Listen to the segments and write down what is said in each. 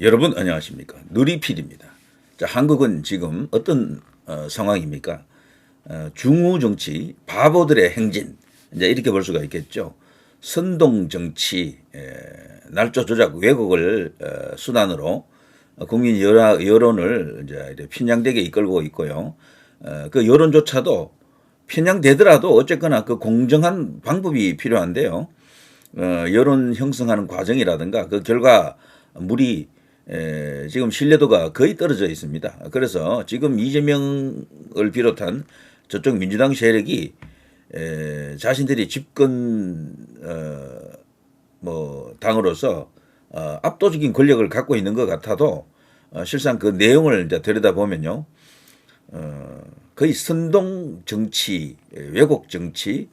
여러분 안녕하십니까 누리필입니다. 자 한국은 지금 어떤 어, 상황입니까? 어, 중후 정치 바보들의 행진 이제 이렇게 볼 수가 있겠죠. 선동 정치 에, 날조 조작 왜곡을 어, 수단으로 국민 여라, 여론을 이제 편향되게 이끌고 있고요. 어, 그 여론조차도 편향되더라도 어쨌거나 그 공정한 방법이 필요한데요. 어, 여론 형성하는 과정이라든가 그 결과 물이 에, 지금 신뢰도가 거의 떨어져 있습니다. 그래서 지금 이재명을 비롯한 저쪽 민주당 세력이 에, 자신들이 집권 어, 뭐 당으로서 어, 압도적인 권력을 갖고 있는 것 같아도 어, 실상 그 내용을 이제 들여다 보면요, 어, 거의 선동 정치, 왜곡 정치, 에,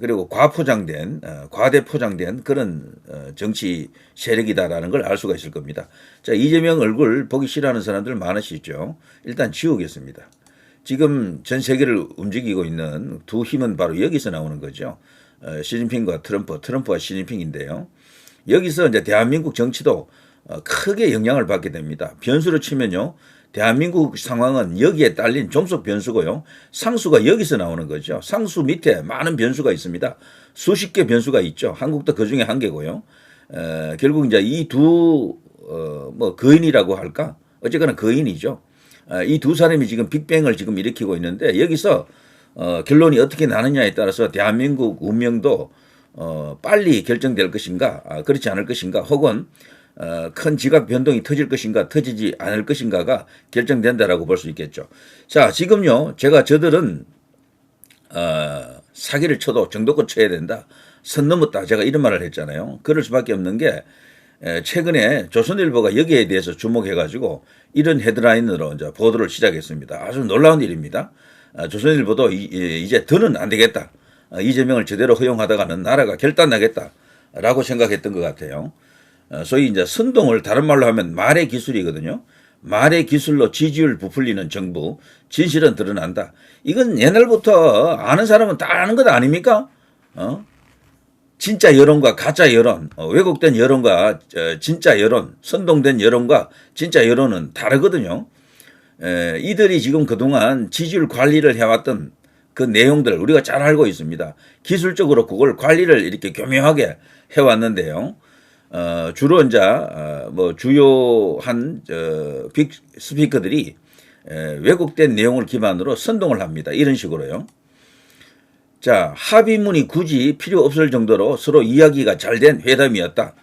그리고 과포장된 어, 과대 포장된 그런 어, 정치 세력이다라는 걸 알 수가 있을 겁니다. 자 이재명 얼굴 보기 싫어하는 사람들 많으시죠. 일단 지우겠습니다. 지금 전 세계를 움직이고 있는 두 힘은 바로 여기서 나오는 거죠. 어, 시진핑과 트럼프, 트럼프와 시진핑인데요. 여기서 이제 대한민국 정치도 어, 크게 영향을 받게 됩니다. 변수로 치면요. 대한민국 상황은 여기에 딸린 종속 변수고요. 상수가 여기서 나오는 거죠. 상수 밑에 많은 변수가 있습니다. 수십 개 변수가 있죠. 한국도 그 중에 한 개고요. 에, 결국 이제 이 두, 어, 뭐, 거인이라고 할까? 어쨌거나 거인이죠. 어, 이두 사람이 지금 빅뱅을 지금 일으키고 있는데 여기서 어, 결론이 어떻게 나느냐에 따라서 대한민국 운명도 어, 빨리 결정될 것인가, 아, 그렇지 않을 것인가, 혹은 어, 큰 지각 변동이 터질 것인가 터지지 않을 것인가가 결정된다라고 볼 수 있겠죠. 자, 지금요, 제가 저들은 어, 사기를 쳐도 정도껏 쳐야 된다. 선 넘었다. 제가 이런 말을 했잖아요. 그럴 수밖에 없는 게 에, 최근에 조선일보가 여기에 대해서 주목해 가지고 이런 헤드라인으로 이제 보도를 시작했습니다. 아주 놀라운 일입니다. 아, 조선일보도 이제 더는 안 되겠다. 아, 이재명을 제대로 허용하다가는 나라가 결단나겠다라고 생각했던 것 같아요. 어, 소위 이제 선동을 다른 말로 하면 말의 기술이거든요. 말의 기술로 지지율 부풀리는 정부, 진실은 드러난다. 이건 옛날부터 아는 사람은 다 아는 것 아닙니까? 어? 진짜 여론과 가짜 여론, 어, 왜곡된 여론과 어, 진짜 여론, 선동된 여론과 진짜 여론은 다르거든요. 에, 이들이 지금 그동안 지지율 관리를 해왔던 그 내용들 우리가 잘 알고 있습니다. 기술적으로 그걸 관리를 이렇게 교묘하게 해왔는데요. 어, 주로 이제 어, 뭐 주요한 어, 빅 스피커들이 에, 왜곡된 내용을 기반으로 선동을 합니다. 이런 식으로요. 자, 합의문이 굳이 필요 없을 정도로 서로 이야기가 잘 된 회담이었다.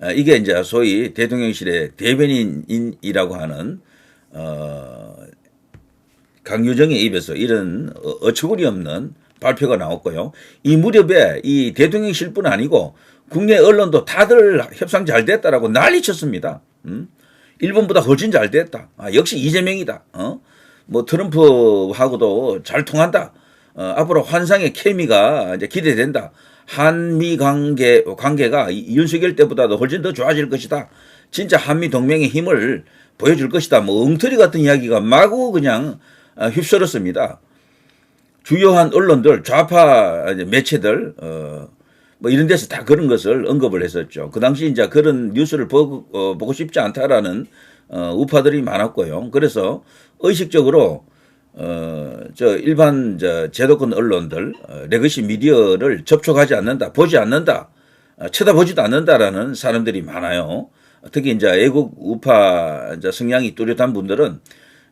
어, 이게 이제 소위 대통령실의 대변인이라고 하는 어, 강유정의 입에서 이런 어, 어처구니 없는 발표가 나왔고요. 이 무렵에 이 대통령실뿐 아니고 국내 언론도 다들 협상 잘 됐다라고 난리 쳤습니다. 음? 일본보다 훨씬 잘 됐다. 아, 역시 이재명이다. 어? 뭐 트럼프하고도 잘 통한다. 어, 앞으로 환상의 케미가 이제 기대된다. 한미 관계 관계가 윤석열 때보다도 훨씬 더 좋아질 것이다. 진짜 한미 동맹의 힘을 보여줄 것이다. 뭐 엉터리 같은 이야기가 마구 그냥 어, 휩쓸었습니다. 주요한 언론들 좌파 매체들 어, 뭐 이런 데서 다 그런 것을 언급을 했었죠. 그 당시 이제 그런 뉴스를 보고, 어, 보고 싶지 않다라는 어, 우파들이 많았고요. 그래서 의식적으로 어, 저 일반 저 제도권 언론들 어, 레거시 미디어를 접촉하지 않는다, 보지 않는다, 어, 쳐다보지도 않는다라는 사람들이 많아요. 특히 이제 애국 우파 이제 성향이 뚜렷한 분들은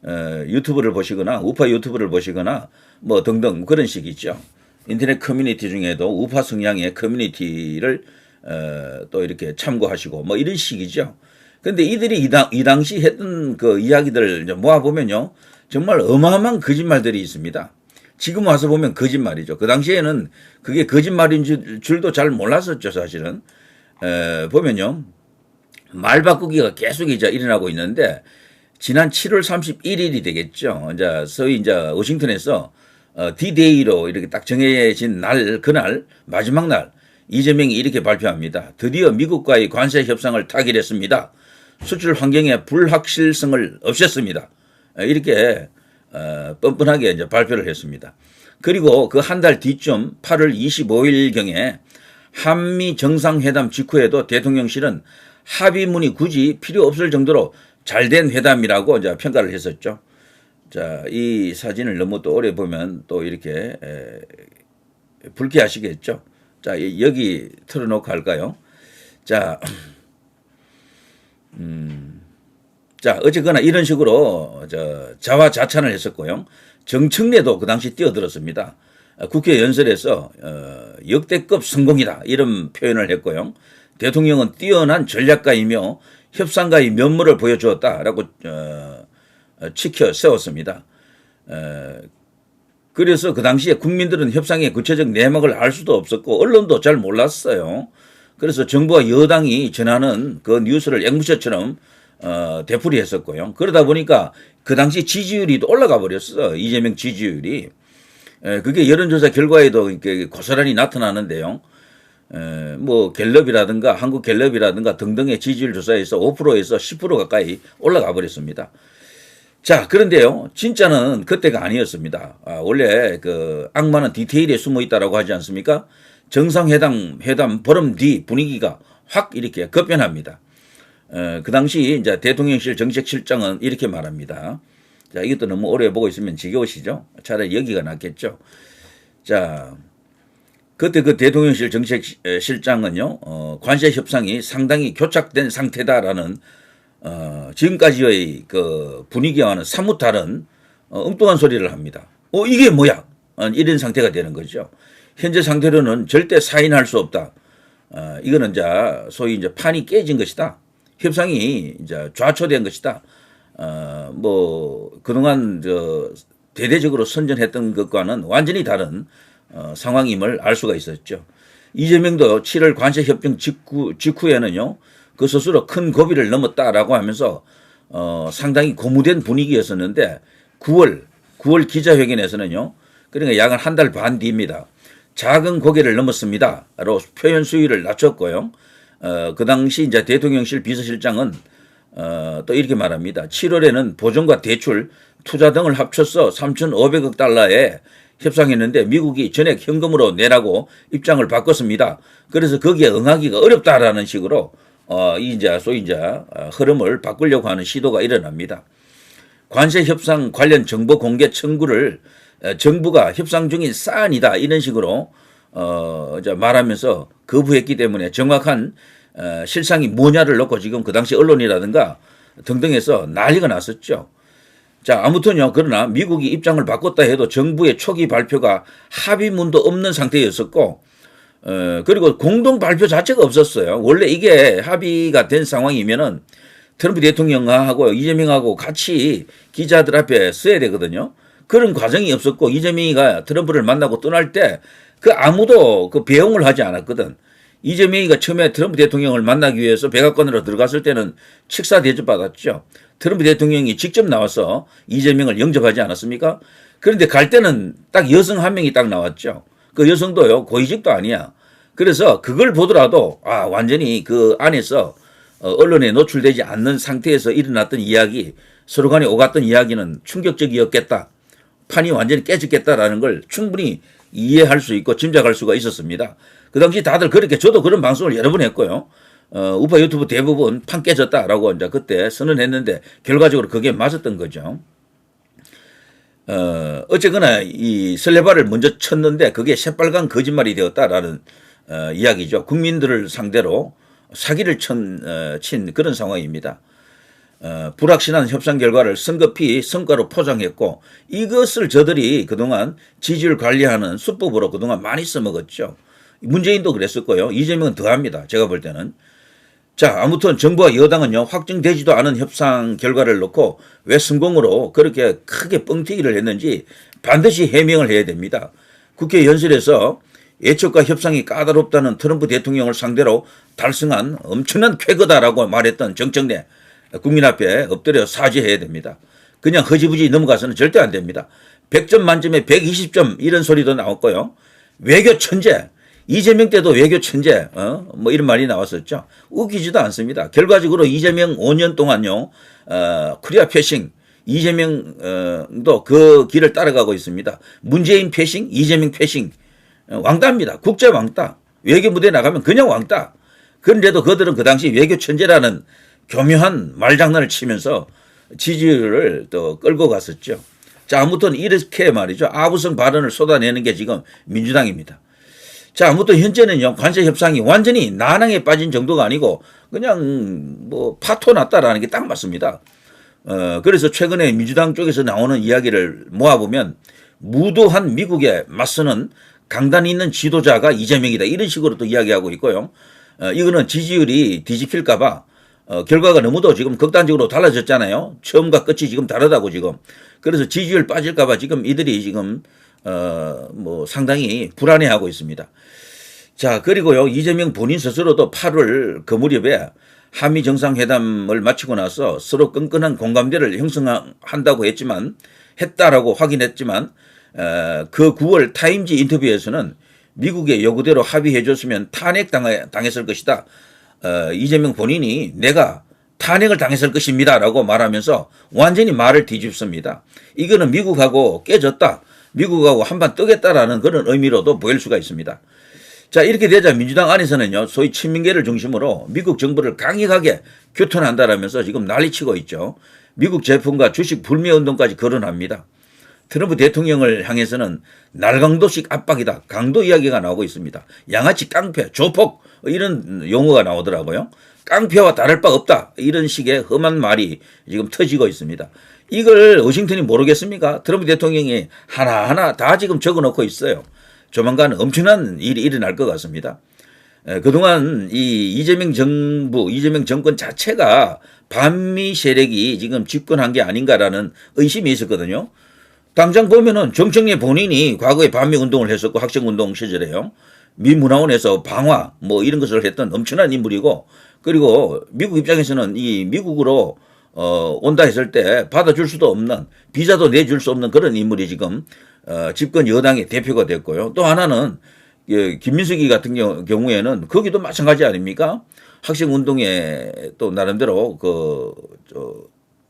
어, 유튜브를 보시거나 우파 유튜브를 보시거나 뭐 등등 그런 식이죠. 인터넷 커뮤니티 중에도 우파 성향의 커뮤니티를 어, 또 이렇게 참고하시고 뭐 이런 식이죠. 근데 이들이 이, 당, 이 당시 했던 그 이야기들을 모아보면요. 정말 어마어마한 거짓말들이 있습니다. 지금 와서 보면 거짓말이죠. 그 당시에는 그게 거짓말인 줄도 잘 몰랐었죠, 사실은. 에, 보면요. 말 바꾸기가 계속 이제 일어나고 있는데, 지난 7월 31일이 되겠죠. 이제 소위 이제 워싱턴에서 어, D-Day로 이렇게 딱 정해진 날, 그날, 마지막 날, 이재명이 이렇게 발표합니다. 드디어 미국과의 관세 협상을 타결했습니다. 수출 환경의 불확실성을 없앴습니다. 어, 이렇게 어, 뻔뻔하게 이제 발표를 했습니다. 그리고 그 한 달 뒤쯤 8월 25일경에 한미 정상회담 직후에도 대통령실은 합의문이 굳이 필요 없을 정도로 잘된 회담이라고 이제 평가를 했었죠. 자, 이 사진을 너무 또 오래 보면 또 이렇게 에, 불쾌하시겠죠. 자, 이- 여기 틀어놓고 할까요? 자, 음, 자, 어쨌거나 이런 식으로 저 자화자찬을 했었고요. 정청래도 그 당시 뛰어들었습니다. 어, 국회 연설에서 어, 역대급 성공이다 이런 표현을 했고요. 대통령은 뛰어난 전략가이며 협상가의 면모를 보여주었다라고 어, 어, 치켜 세웠습니다. 어, 그래서 그 당시에 국민들은 협상의 구체적 내막을 알 수도 없었고 언론도 잘 몰랐어요. 그래서 정부와 여당이 전하는 그 뉴스를 앵무새처럼 어, 되풀이했었고요. 그러다 보니까 그 당시 지지율이 또 올라가 버렸어. 이재명 지지율이. 에, 그게 여론조사 결과에도 고스란히 나타나는데요. 에, 뭐 갤럽이라든가 한국 갤럽이라든가 등등의 지지율 조사에서 5%에서 10% 가까이 올라가 버렸습니다. 자, 그런데요, 진짜는 그때가 아니었습니다. 아, 원래 그 악마는 디테일에 숨어 있다라고 하지 않습니까? 정상회담, 회담 보름 뒤 분위기가 확 이렇게 급변합니다. 어, 그 당시 이제 대통령실 정책실장은 이렇게 말합니다. 자, 이것도 너무 오래 보고 있으면 지겨우시죠? 차라리 여기가 낫겠죠? 자, 그때 그 대통령실 정책실장은요, 어, 관세 협상이 상당히 교착된 상태다라는 어, 지금까지의 그 분위기와는 사뭇 다른 어, 엉뚱한 소리를 합니다. 어, 이게 뭐야? 어, 이런 상태가 되는 거죠. 현재 상태로는 절대 사인할 수 없다. 어, 이거는 이제 소위 이제 판이 깨진 것이다. 협상이 이제 좌초된 것이다. 어, 뭐 그동안 저 대대적으로 선전했던 것과는 완전히 다른 어, 상황임을 알 수가 있었죠. 이재명도 7월 관세 협정 직후, 직후에는요, 그 스스로 큰 고비를 넘었다라고 하면서 어, 상당히 고무된 분위기였었는데 9월 9월 기자회견에서는요, 그러니까 약한달 반 뒤입니다. 작은 고개를 넘었습니다.로 표현 수위를 낮췄고요. 어, 그 당시 이제 대통령실 비서실장은 어, 또 이렇게 말합니다. 7월에는 보존과 대출, 투자 등을 합쳐서 3,500억 달러에 협상했는데 미국이 전액 현금으로 내라고 입장을 바꿨습니다. 그래서 거기에 응하기가 어렵다라는 식으로 어, 이 이제 소위 이제 어, 흐름을 바꾸려고 하는 시도가 일어납니다. 관세 협상 관련 정보 공개 청구를 어, 정부가 협상 중인 사안이다 이런 식으로 어 말하면서 거부했기 때문에 정확한 어, 실상이 뭐냐를 놓고 지금 그 당시 언론이라든가 등등에서 난리가 났었죠. 자 아무튼요 그러나 미국이 입장을 바꿨다 해도 정부의 초기 발표가 합의문도 없는 상태였었고 어, 그리고 공동 발표 자체가 없었어요. 원래 이게 합의가 된 상황이면은 트럼프 대통령하고 이재명하고 같이 기자들 앞에 써야 되거든요. 그런 과정이 없었고 이재명이가 트럼프를 만나고 떠날 때 그 아무도 그 배웅을 하지 않았거든. 이재명이가 처음에 트럼프 대통령을 만나기 위해서 백악관으로 들어갔을 때는 식사 대접 받았죠. 트럼프 대통령이 직접 나와서 이재명을 영접하지 않았습니까? 그런데 갈 때는 딱 여성 한 명이 딱 나왔죠. 그 여성도요 고위직도 아니야. 그래서 그걸 보더라도 아 완전히 그 안에서 어, 언론에 노출되지 않는 상태에서 일어났던 이야기 서로 간에 오갔던 이야기는 충격적이었겠다. 판이 완전히 깨졌겠다라는 걸 충분히 이해할 수 있고 짐작할 수가 있었습니다. 그 당시 다들 그렇게 저도 그런 방송을 여러 번 했고요. 어, 우파 유튜브 대부분 판 깨졌다라고 이제 그때 선언했는데 결과적으로 그게 맞았던 거죠. 어, 어쨌거나 이 설레발을 먼저 쳤는데 그게 새빨간 거짓말이 되었다라는 어, 이야기죠. 국민들을 상대로 사기를 친, 어, 친 그런 상황입니다. 어, 불확실한 협상 결과를 성급히 성과로 포장했고 이것을 저들이 그동안 지지율 관리하는 수법으로 그동안 많이 써먹었죠. 문재인도 그랬었고요. 이재명은 더합니다. 제가 볼 때는. 자, 아무튼 정부와 여당은요, 확정되지도 않은 협상 결과를 놓고 왜 성공으로 그렇게 크게 뻥튀기를 했는지 반드시 해명을 해야 됩니다. 국회 연설에서 예측과 협상이 까다롭다는 트럼프 대통령을 상대로 달성한 엄청난 쾌거다라고 말했던 정청래 국민 앞에 엎드려 사죄해야 됩니다. 그냥 허지부지 넘어가서는 절대 안 됩니다. 100점 만점에 120점 이런 소리도 나왔고요. 외교 천재, 이재명 때도 외교 천재, 어? 뭐 이런 말이 나왔었죠. 웃기지도 않습니다. 결과적으로 이재명 5년 동안요, 어, 코리아 패싱, 이재명도 그 길을 따라가고 있습니다. 문재인 패싱, 이재명 패싱, 어, 왕따입니다. 국제 왕따. 외교 무대 나가면 그냥 왕따. 그런데도 그들은 그 당시 외교 천재라는 교묘한 말장난을 치면서 지지율을 또 끌고 갔었죠. 자, 아무튼 이렇게 말이죠. 아부성 발언을 쏟아내는 게 지금 민주당입니다. 자, 아무튼 현재는요, 관세 협상이 완전히 난항에 빠진 정도가 아니고 그냥 뭐 파토 났다라는 게 딱 맞습니다. 어, 그래서 최근에 민주당 쪽에서 나오는 이야기를 모아보면 무도한 미국에 맞서는 강단 있는 지도자가 이재명이다. 이런 식으로 또 이야기하고 있고요. 어, 이거는 지지율이 뒤집힐까봐 어, 결과가 너무도 지금 극단적으로 달라졌잖아요. 처음과 끝이 지금 다르다고 지금. 그래서 지지율 빠질까봐 지금 이들이 지금 어, 뭐 상당히 불안해하고 있습니다. 자, 그리고요, 이재명 본인 스스로도 8월 그 무렵에 한미 정상회담을 마치고 나서 서로 끈끈한 공감대를 형성한다고 했지만, 했다라고 확인했지만, 어, 그 9월 타임지 인터뷰에서는 미국의 요구대로 합의해줬으면 탄핵당했을 것이다. 어, 이재명 본인이 내가 탄핵을 당했을 것입니다라고 말하면서 완전히 말을 뒤집습니다. 이거는 미국하고 깨졌다. 미국하고 한판 뜨겠다라는 그런 의미로도 보일 수가 있습니다. 자, 이렇게 되자 민주당 안에서는요, 소위 친민계를 중심으로 미국 정부를 강력하게 규탄한다라면서 지금 난리치고 있죠. 미국 제품과 주식 불매 운동까지 거론합니다. 트럼프 대통령을 향해서는 날강도식 압박이다. 강도 이야기가 나오고 있습니다. 양아치 깡패, 조폭 이런 용어가 나오더라고요. 깡패와 다를 바 없다. 이런 식의 험한 말이 지금 터지고 있습니다. 이걸 워싱턴이 모르겠습니까? 트럼프 대통령이 하나하나 다 지금 적어 놓고 있어요. 조만간 엄청난 일이 일어날 것 같습니다. 에, 그동안 이 이재명 정부, 이재명 정권 자체가 반미 세력이 지금 집권한 게 아닌가라는 의심이 있었거든요. 당장 보면은 정청래 본인이 과거에 반미 운동을 했었고 학생 운동 시절에요. 미 문화원에서 방화 뭐 이런 것을 했던 엄청난 인물이고 그리고 미국 입장에서는 이 미국으로 어 온다 했을 때 받아줄 수도 없는 비자도 내줄 수 없는 그런 인물이 지금 어 집권 여당의 대표가 됐고요. 또 하나는 예, 김민석이 같은 경우, 경우에는 거기도 마찬가지 아닙니까? 학생 운동에 또 나름대로 그저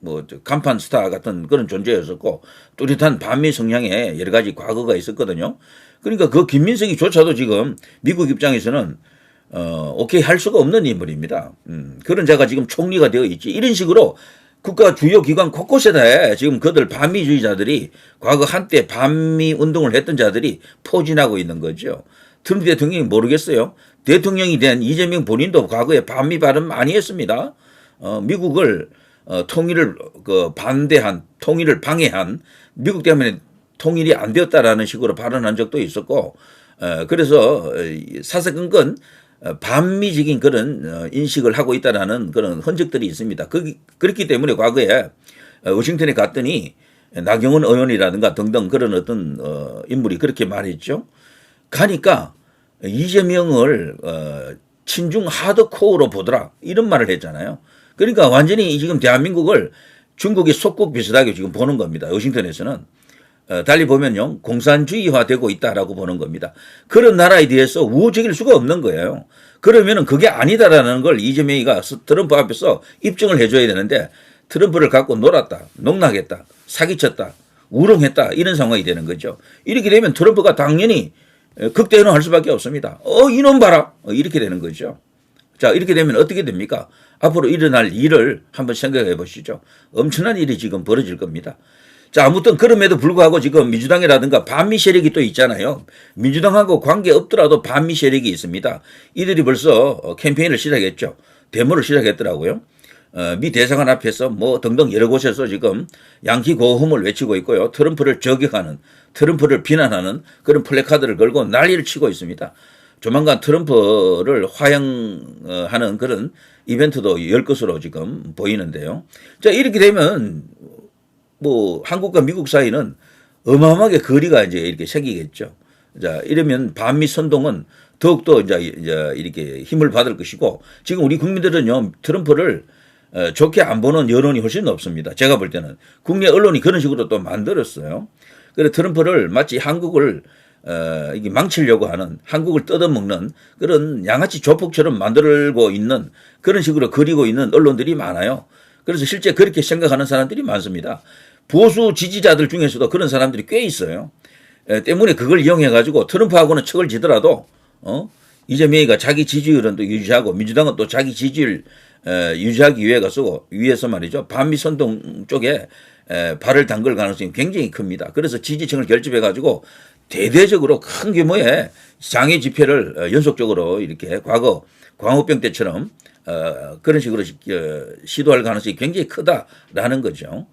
뭐 간판 스타 같은 그런 존재였었고 뚜렷한 반미 성향의 여러 가지 과거가 있었거든요. 그러니까 그 김민석이조차도 지금 미국 입장에서는 어 오케이 할 수가 없는 인물입니다. 음, 그런 자가 지금 총리가 되어 있지. 이런 식으로 국가 주요 기관 곳곳에다 지금 그들 반미주의자들이 과거 한때 반미 운동을 했던 자들이 포진하고 있는 거죠. 트럼프 대통령이 모르겠어요. 대통령이 된 이재명 본인도 과거에 반미 발언 많이 했습니다. 어, 미국을 어, 통일을 그 반대한 통일을 방해한 미국 때문에 통일이 안 되었다라는 식으로 발언한 적도 있었고 어, 그래서 사사건건 어, 반미적인 그런 어, 인식을 하고 있다라는 그런 흔적들이 있습니다. 그, 그렇기 때문에 과거에 어, 워싱턴에 갔더니 나경원 의원이라든가 등등 그런 어떤 어, 인물이 그렇게 말했죠. 가니까 이재명을 어, 친중 하드코어로 보더라 이런 말을 했잖아요. 그러니까 완전히 지금 대한민국을 중국의 속국 비슷하게 지금 보는 겁니다. 워싱턴에서는. 어, 달리 보면요. 공산주의화되고 있다라고 보는 겁니다. 그런 나라에 대해서 우호적일 수가 없는 거예요. 그러면은 그게 아니다라는 걸 이재명이가 트럼프 앞에서 입증을 해줘야 되는데 트럼프를 갖고 놀았다, 농락했다, 사기쳤다, 우롱했다 이런 상황이 되는 거죠. 이렇게 되면 트럼프가 당연히 극대노할 수밖에 없습니다. 어 이놈 봐라 어, 이렇게 되는 거죠. 자, 이렇게 되면 어떻게 됩니까? 앞으로 일어날 일을 한번 생각해 보시죠. 엄청난 일이 지금 벌어질 겁니다. 자, 아무튼 그럼에도 불구하고 지금 민주당이라든가 반미 세력이 또 있잖아요. 민주당하고 관계 없더라도 반미 세력이 있습니다. 이들이 벌써 캠페인을 시작했죠. 데모를 시작했더라고요. 어, 미 대사관 앞에서 뭐 등등 여러 곳에서 지금 양키 고홈을 외치고 있고요. 트럼프를 저격하는, 트럼프를 비난하는 그런 플래카드를 걸고 난리를 치고 있습니다. 조만간 트럼프를 화형하는 그런 이벤트도 열 것으로 지금 보이는데요. 자, 이렇게 되면 뭐 한국과 미국 사이는 어마어마하게 거리가 이제 이렇게 생기겠죠. 자, 이러면 반미 선동은 더욱더 이제, 이제 이렇게 힘을 받을 것이고 지금 우리 국민들은요, 트럼프를 어, 좋게 안 보는 여론이 훨씬 높습니다. 제가 볼 때는. 국내 언론이 그런 식으로 또 만들었어요. 그래서 트럼프를 마치 한국을 어, 이게 망치려고 하는 한국을 뜯어먹는 그런 양아치 조폭처럼 만들고 있는 그런 식으로 그리고 있는 언론들이 많아요. 그래서 실제 그렇게 생각하는 사람들이 많습니다. 보수 지지자들 중에서도 그런 사람들이 꽤 있어요. 에, 때문에 그걸 이용해 가지고 트럼프하고는 척을 지더라도 어 이재명이가 자기 지지율은 또 유지하고 민주당은 또 자기 지지율 에, 유지하기 위해서 위해서 말이죠 반미 선동 쪽에 에, 발을 담글 가능성이 굉장히 큽니다. 그래서 지지층을 결집해 가지고 대대적으로 큰 규모의 장애 집회를 어, 연속적으로 이렇게 과거 광우병 때처럼 어, 그런 식으로 시- 어, 시도할 가능성이 굉장히 크다라는 거죠.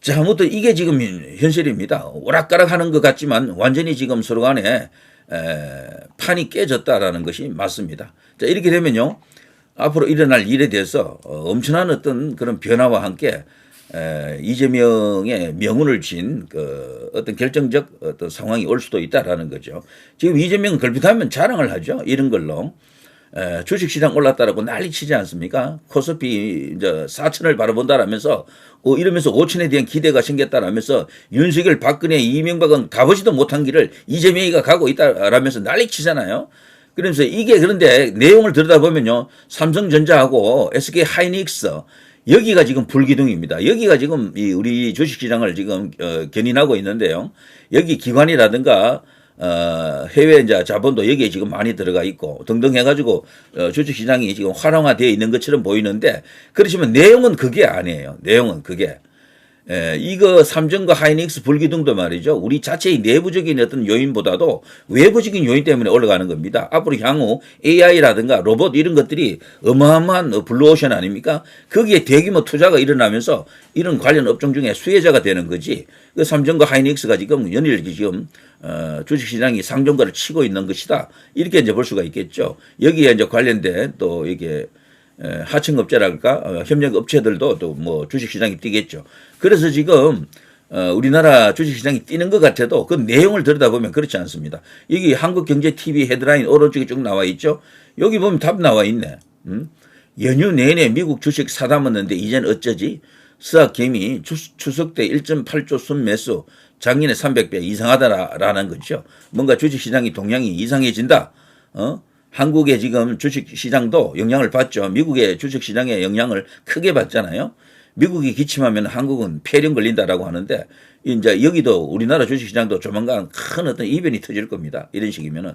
자, 아무튼 이게 지금 현실입니다. 오락가락 하는 것 같지만 완전히 지금 서로 간에 에, 판이 깨졌다라는 것이 맞습니다. 자, 이렇게 되면요. 앞으로 일어날 일에 대해서 어, 엄청난 어떤 그런 변화와 함께 에, 이재명의 명운을 쥔 그 어떤 결정적 어떤 상황이 올 수도 있다라는 거죠. 지금 이재명은 걸핏하면 자랑을 하죠. 이런 걸로. 에, 주식시장 올랐다라고 난리 치지 않습니까? 코스피 이제 4천을 바라본다라면서 어, 이러면서 5천에 대한 기대가 생겼다라면서 윤석열, 박근혜, 이명박은 가보지도 못한 길을 이재명이가 가고 있다라면서 난리 치잖아요. 그러면서 이게 그런데 내용을 들여다보면요. 삼성전자하고 SK 하이닉스 여기가 지금 불기둥입니다. 여기가 지금 이 우리 주식시장을 지금 어, 견인하고 있는데요. 여기 기관이라든가 어, 해외 이제 자본도 여기에 지금 많이 들어가 있고 등등 해가지고 어, 주식시장이 지금 활성화되어 있는 것처럼 보이는데 그렇지만 내용은 그게 아니에요. 내용은 그게. 에, 이거 삼성과 하이닉스 불기둥도 말이죠. 우리 자체의 내부적인 어떤 요인보다도 외부적인 요인 때문에 올라가는 겁니다. 앞으로 향후 AI라든가 로봇 이런 것들이 어마어마한 어, 블루오션 아닙니까? 거기에 대규모 투자가 일어나면서 이런 관련 업종 중에 수혜자가 되는 거지. 그 삼성과 하이닉스가 지금 연일 지금 어, 주식시장이 상종가를 치고 있는 것이다. 이렇게 이제 볼 수가 있겠죠. 여기에 이제 관련된 또 이게 에, 하청업체랄까 어, 협력 업체들도 또 뭐 주식시장이 뛰겠죠. 그래서 지금 어, 우리나라 주식시장이 뛰는 것 같아도 그 내용을 들여다보면 그렇지 않습니다. 여기 한국경제TV 헤드라인 오른쪽에 쭉 나와 있죠. 여기 보면 답 나와 있네. 음? 연휴 내내 미국 주식 사담았는데 이젠 어쩌지? 스하김이 추석 때 1.8조 순매수 작년에 300배 이상하다라는 거죠. 뭔가 주식시장이 동향이 이상해진다. 어? 한국의 지금 주식시장도 영향을 받죠. 미국의 주식시장의 영향을 크게 받잖아요. 미국이 기침하면 한국은 폐렴 걸린다라고 하는데 이제 여기도 우리나라 주식시장도 조만간 큰 어떤 이변이 터질 겁니다. 이런 식이면은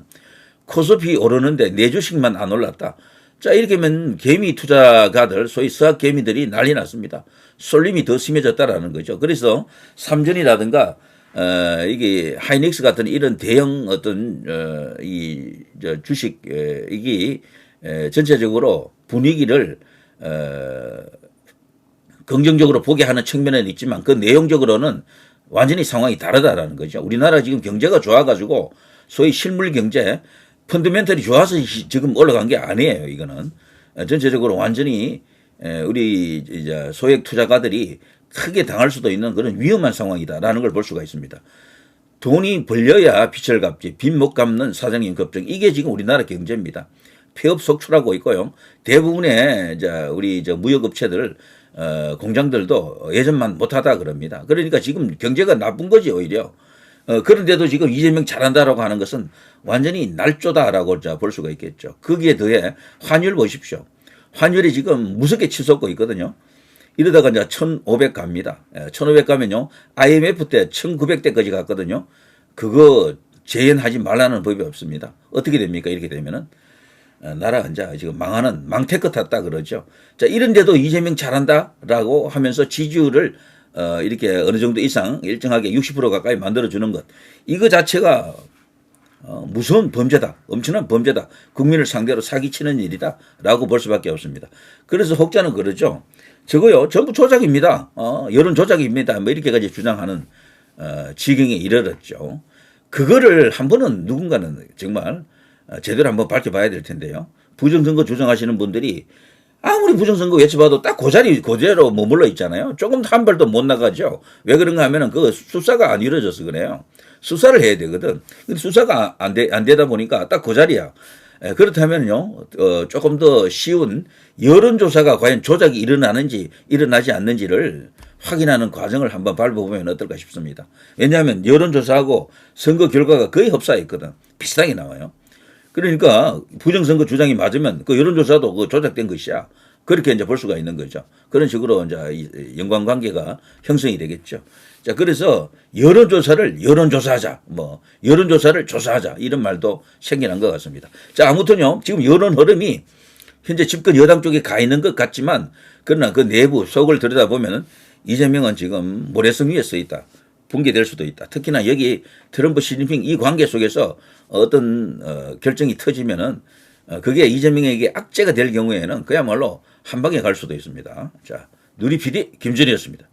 코스피 오르는데 내 주식만 안 올랐다. 자 이렇게 하면 개미 투자가들 소위 수학 개미들이 난리 났습니다. 쏠림이 더 심해졌다라는 거죠. 그래서 삼전이라든가 어, 이게 하이닉스 같은 이런 대형 어떤 어, 이 저 주식 에, 이게 에, 전체적으로 분위기를 어, 긍정적으로 보게 하는 측면은 있지만 그 내용적으로는 완전히 상황이 다르다라는 거죠. 우리나라 지금 경제가 좋아가지고 소위 실물 경제 펀드멘털이 좋아서 시- 지금 올라간 게 아니에요. 이거는 어, 전체적으로 완전히 에, 우리 이제 소액 투자가들이 크게 당할 수도 있는 그런 위험한 상황이다라는 걸 볼 수가 있습니다. 돈이 벌려야 빚을 갚지 빚 못 갚는 사장님 급증 이게 지금 우리나라 경제입니다. 폐업 속출하고 있고요. 대부분의 이제 우리 저 무역업체들 어, 공장들도 예전만 못하다 그럽니다. 그러니까 지금 경제가 나쁜 거지 오히려. 어, 그런데도 지금 이재명 잘한다라고 하는 것은 완전히 날조다라고 자볼 수가 있겠죠. 거기에 더해 환율 보십시오. 환율이 지금 무섭게 치솟고 있거든요. 이러다가 이제 1,500 갑니다. 예, 1,500 가면요. IMF 때 1,900대까지 갔거든요. 그거 재현하지 말라는 법이 없습니다. 어떻게 됩니까? 이렇게 되면은. 어, 나라 이제 지금 망하는 망태껏 탔다 그러죠. 자, 이런데도 이재명 잘한다라고 하면서 지지율을 어, 이렇게 어느 정도 이상 일정하게 60% 가까이 만들어주는 것. 이거 자체가 어, 무서운 범죄다. 엄청난 범죄다. 국민을 상대로 사기치는 일이다. 라고 볼 수밖에 없습니다. 그래서 혹자는 그러죠. 저거요. 전부 조작입니다. 어, 여론 조작입니다. 뭐 이렇게까지 주장하는 어, 지경에 이르렀죠. 그거를 한 번은 누군가는 정말 어, 제대로 한번 밝혀봐야 될 텐데요. 부정선거 주장하시는 분들이 아무리 부정선거 외쳐봐도 딱 그 자리 그대로 머물러 있잖아요. 조금 한 발도 못 나가죠. 왜 그런가 하면은 그 수사가 안 이루어져서 그래요. 수사를 해야 되거든. 근데 수사가 안, 되, 안 되다 보니까 딱 그 자리야. 에, 그렇다면요, 어, 조금 더 쉬운 여론조사가 과연 조작이 일어나는지 일어나지 않는지를 확인하는 과정을 한번 밟아보면 어떨까 싶습니다. 왜냐하면 여론조사하고 선거 결과가 거의 흡사했거든. 비슷하게 나와요. 그러니까 부정선거 주장이 맞으면 그 여론조사도 그 조작된 것이야. 그렇게 이제 볼 수가 있는 거죠. 그런 식으로 이제 이 연관 관계가 형성이 되겠죠. 자, 그래서 여론조사를 여론조사하자, 뭐, 여론조사를 조사하자, 이런 말도 생겨난 것 같습니다. 자, 아무튼요, 지금 여론 흐름이 현재 집권 여당 쪽에 가 있는 것 같지만, 그러나 그 내부 속을 들여다보면은 이재명은 지금 모래성 위에 서 있다. 붕괴될 수도 있다. 특히나 여기 트럼프 시진핑 이 관계 속에서 어떤 어, 결정이 터지면은 어, 그게 이재명에게 악재가 될 경우에는 그야말로 한 방에 갈 수도 있습니다. 자, 누리 PD 김준이었습니다.